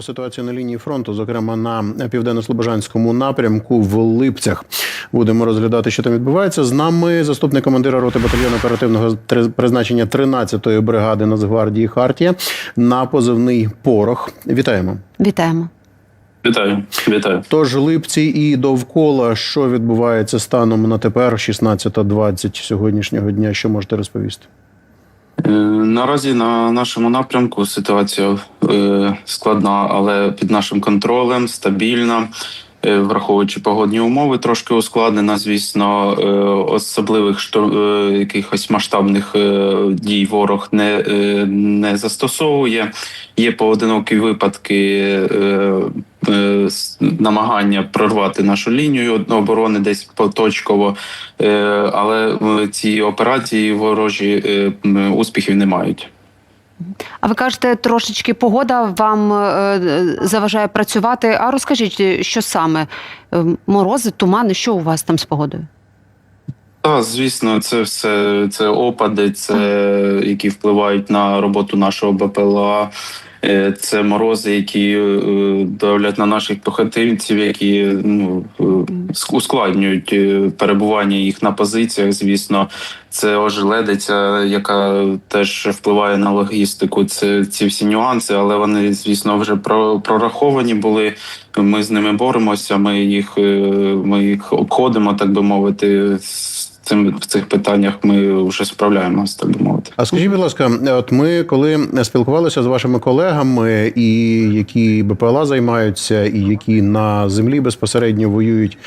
про ситуацію на лінії фронту, зокрема на південно-слобожанському напрямку в Липцях. Будемо розглядати, що там відбувається. З нами заступник командира роти батальйону оперативного призначення 13-ї бригади Нацгвардії Хартія на позивний порох. Вітаємо. Вітаємо. Вітаю, вітаю. Тож липці і довкола, що відбувається станом на тепер, 16.20 сьогоднішнього дня. Що можете розповісти? Е, Наразі на нашому напрямку ситуація е, складна, але під нашим контролем, стабільна. Е, Враховуючи погодні умови, трошки ускладнена. Звісно, особливих штур... е, якихось масштабних дій ворог не, не застосовує. Є поодинокі випадки намагання прорвати нашу лінію оборони десь поточково, е, але е, ці операції ворожі е, успіхів не мають. А ви кажете, трошечки погода вам заважає працювати. А розкажіть, що саме? Морози, тумани, що у вас там з погодою? Так, звісно, це все це опади, це які впливають на роботу нашого БПЛА. Е, Це морози, які е, давлять на наших пехотинців, які ну е, ускладнюють перебування їх на позиціях. Звісно, це ожеледиця, яка теж впливає на логістику. Це ці всі нюанси, але вони, звісно, вже про- прораховані були. Ми з ними боремося. Ми їх ми їх обходимо, так би мовити. Цим в цих питаннях ми вже справляємося, так би мовити. А скажіть, будь ласка, от ми коли спілкувалися з вашими колегами, і які БПЛА займаються, і які на землі безпосередньо воюють,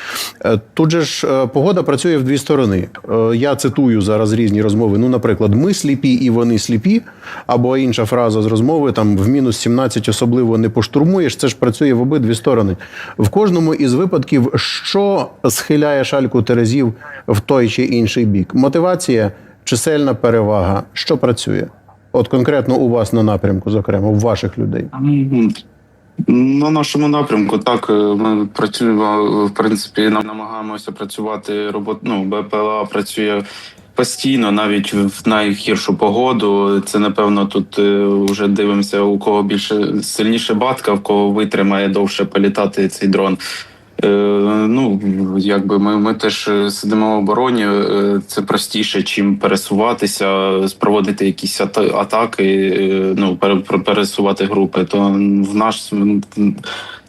е, тут же ж е, погода працює в дві сторони. Е, Я цитую зараз різні розмови. Ну, наприклад, ми сліпі і вони сліпі, або інша фраза з розмови там в мінус 17 особливо не поштурмуєш. Це ж працює в обидві сторони. В кожному із випадків, що схиляє шальку терезів в той чи інший бік? Мотивація, чисельна перевага, що працює? От конкретно у вас на напрямку, зокрема, у ваших людей. На нашому напрямку так е, ми працюємо е, в принципі. нам намагаємося працювати. Робот ну БПЛА працює постійно, навіть в найгіршу погоду. Це напевно тут е, вже дивимося, у кого більше сильніше батка, в кого витримає довше політати цей дрон. Е, ну якби ми, ми теж е, сидимо в обороні. е, Це простіше, чим пересуватися, проводити якісь атаки, ну пере- пере- пересувати групи. То в наш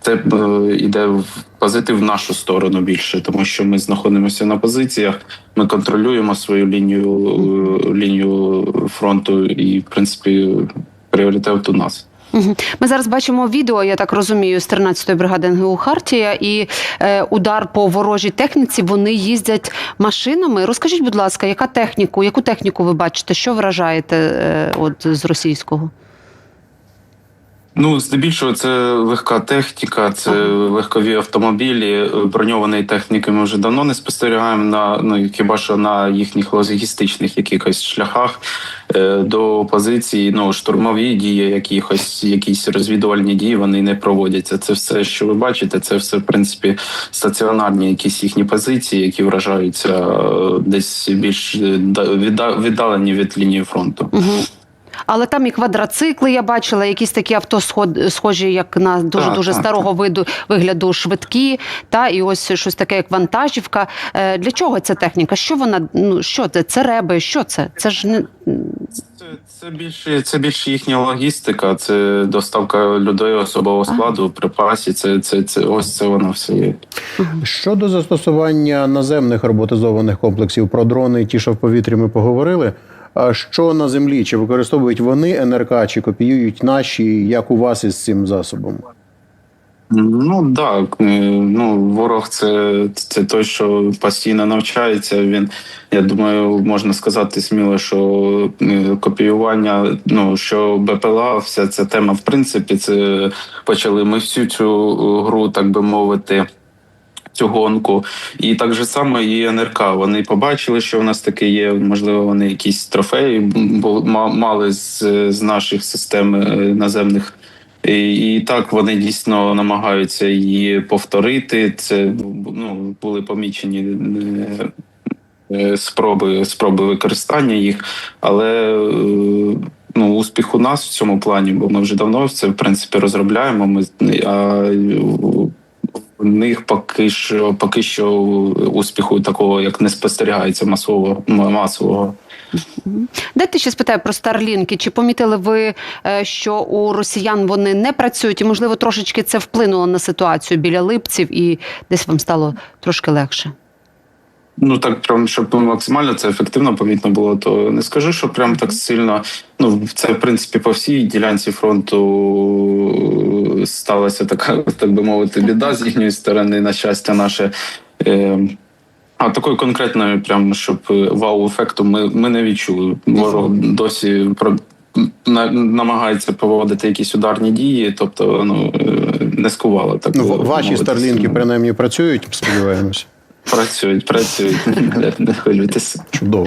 це е, іде в позитив в нашу сторону більше, тому що ми знаходимося на позиціях. Ми контролюємо свою лінію лінію фронту, і в принципі пріоритет у нас. Ми зараз бачимо відео, я так розумію, з 13-ї бригади НГУ Хартія і е, удар по ворожій техніці. Вони їздять машинами. Розкажіть, будь ласка, яка техніку, яку техніку ви бачите? Що вражаєте е, от з російського? Ну, здебільшого, це легка техніка, це легкові автомобілі. Броньованої техніки ми вже давно не спостерігаємо на ну хіба що на їхніх логістичних якихось шляхах е, до позиції. Ну штурмові дії, якихось якісь розвідувальні дії вони не проводяться. Це все, що ви бачите, це все в принципі стаціонарні якісь їхні позиції, які вражаються е, десь більш е, да- відда- віддалені від лінії фронту. Угу. Але там і квадроцикли я бачила, якісь такі авто сход- схожі, як на дуже дуже Так, так, старого виду вигляду швидкі, та і ось щось таке, як вантажівка. Е, для чого ця техніка? Що вона ну що це? Це реби? Що це? Це ж не Це, це більше це більше їхня логістика, це доставка людей особового складу, припасів. Це, це, це ось це воно все є. Щодо застосування наземних роботизованих комплексів про дрони, і ті, що в повітрі ми поговорили. Що на землі? Чи використовують вони НРК, чи копіюють наші, як у вас із цим засобом? Ну так, е, ну ворог це, це той, що постійно навчається. Він я думаю, можна сказати сміло, що е, копіювання, ну що БПЛА, вся ця тема, в принципі, це почали ми всю цю е, гру, так би мовити. Цю гонку, і так же само і НРК. Вони побачили, що в нас таке є. Можливо, вони якісь трофеї мали з, з наших систем е, наземних. І, і так вони дійсно намагаються її повторити. Це ну були помічені е, е, спроби спроби використання їх, але ну, успіх у нас в цьому плані, бо ми вже давно це в принципі розробляємо. Ми а в них поки що поки що успіху такого як не спостерігається масового масового. Дайте ще спитаю про старлінки. Чи помітили ви, е, що у росіян вони не працюють, і можливо трошечки це вплинуло на ситуацію біля липців, і десь вам стало трошки легше? Ну так, прям щоб максимально це ефективно помітно було, то не скажу, що прям так сильно. Ну це в принципі по всій ділянці фронту сталася така, так би мовити, біда з їхньої сторони, на щастя, наше. Е, а такої конкретної, прям щоб вау-ефекту ми, ми не відчули. Ворог досі про на, намагається проводити якісь ударні дії, тобто ну е, не скувало так. Ну, ваші старлінки принаймні працюють, сподіваємося. Працюють, працюють. Не, хвилюйтеся. Чудово.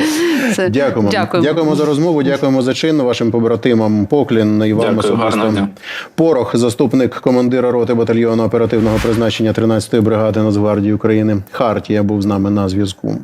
Це Дякуємо. Дякуємо. Дякуємо за розмову. Дякуємо за чин вашим побратимам. Поклін і вам особисто. Порох, заступник командира роти батальйону оперативного призначення 13-ї бригади Нацгвардії України. Хартія був з нами на зв'язку.